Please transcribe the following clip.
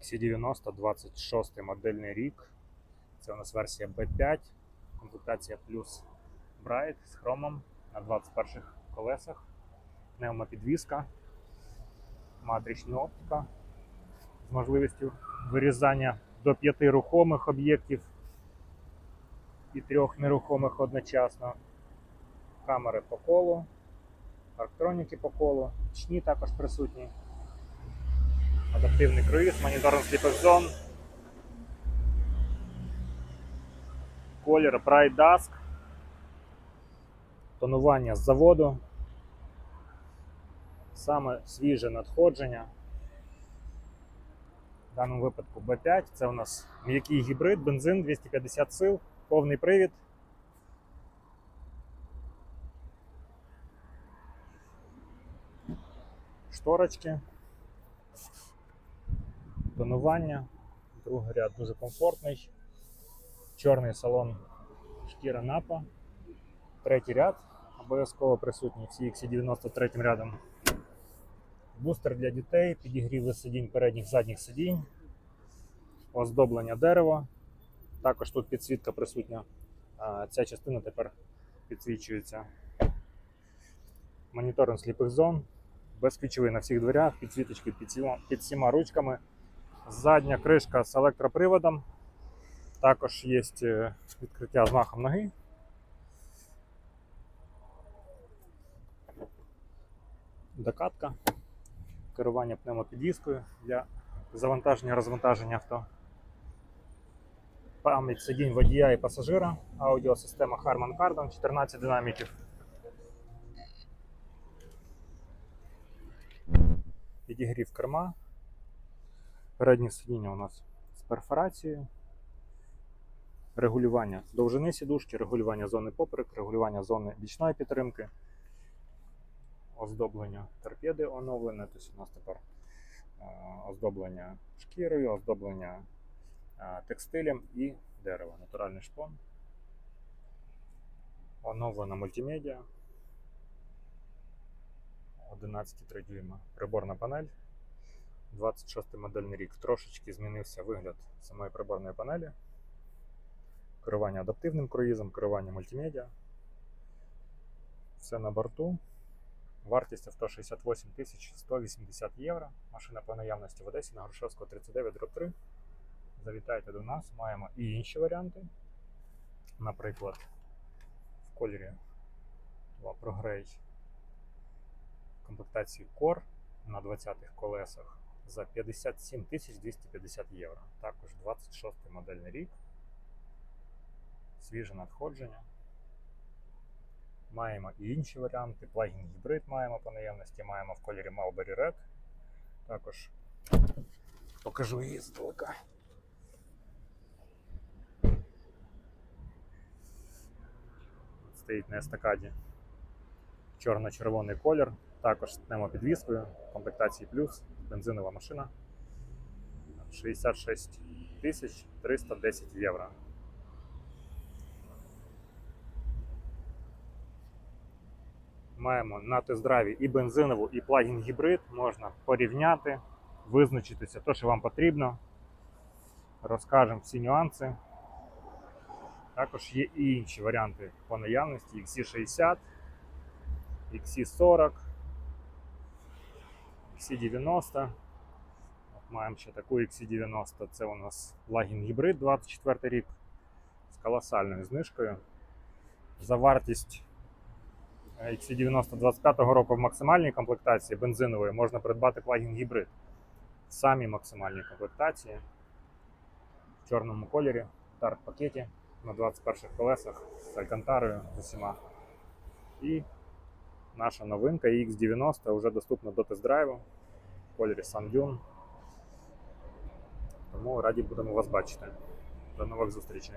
XC90 26 модельний рік. Це у нас версія B5, комплектація плюс Bright з хромом на 21 колесах, пневмопідвізка, матрична оптика з можливістю вирізання до п'яти рухомих об'єктів і трьох нерухомих одночасно. Камери по колу, парктроніки по колу, нічні також присутні. Адаптивний круїз, моніторинг сліпих зон. Колір Bright Dusk. Тонування з заводу. Саме свіже надходження. В даному випадку B5. Це у нас м'який гібрид, бензин 250 сил, повний привід. Шторочки. Тонування. Другий ряд дуже комфортний. Чорний салон шкіра напа. Третій ряд. Обов'язково присутній всі XC93 рядом. Бустер для дітей, підігріви сидінь передніх задніх сидінь, оздоблення дерева. Також тут підсвітка присутня. Ця частина тепер підсвічується. Моніторинг сліпих зон, безключовий на всіх дверях, підсвіточки під всіма ручками. Задня кришка з електроприводом. Також є е, відкриття з махом ноги. Докатка, керування пневмопідвіскою для завантаження розвантаження авто. Пам'ять сидінь водія і пасажира, аудіосистема Harman Kardon, 14 динаміків. Підігрів керма. Переднє сидіння у нас з перфорацією. Регулювання довжини сідушки, регулювання зони поперек, регулювання зони бічної підтримки, оздоблення торпеди оновлене. Тобто у нас тепер е, оздоблення шкірою, оздоблення е, текстилем і дерево. Натуральний шпон. Оновлена мультимедіа. 11,3 дюйма. Приборна панель. 26 модельний рік. Трошечки змінився вигляд самої приборної панелі. Керування адаптивним круїзом, керування мультимедіа. Все на борту. Вартість авто 68 180 євро. Машина по наявності в Одесі на Грушевського 39 3. Завітайте до нас, маємо і інші варіанти. Наприклад, в кольорі ProGrey комплектації Core на 20-х колесах за 57 тисяч 250 євро. Також 26 модельний рік. Свіже надходження. Маємо і інші варіанти. Плагін гібрид маємо по наявності, маємо в кольорі Mulberry Red. Також покажу її здалека. Стоїть на естакаді чорно-червоний колір, Також з пневмопідвіскою, комплектації плюс, бензинова машина. 66 тисяч 310 євро. Маємо на тест-драйві і бензинову, і плагін гібрид. Можна порівняти, визначитися те, що вам потрібно. Розкажемо всі нюанси. Також є і інші варіанти по наявності XC60, XC40, XC90. От маємо ще таку XC90. Це у нас плагін гібрид 24 рік з колосальною знижкою. За вартість XC90 25 року в максимальній комплектації бензинової можна придбати плагін гібрид. В самій максимальній комплектації в чорному кольорі, тарт пакеті на 21 колесах з алькантарою з усіма. І наша новинка X90 вже доступна до тест-драйву в кольорі Sun Тому раді будемо вас бачити. До нових зустрічей.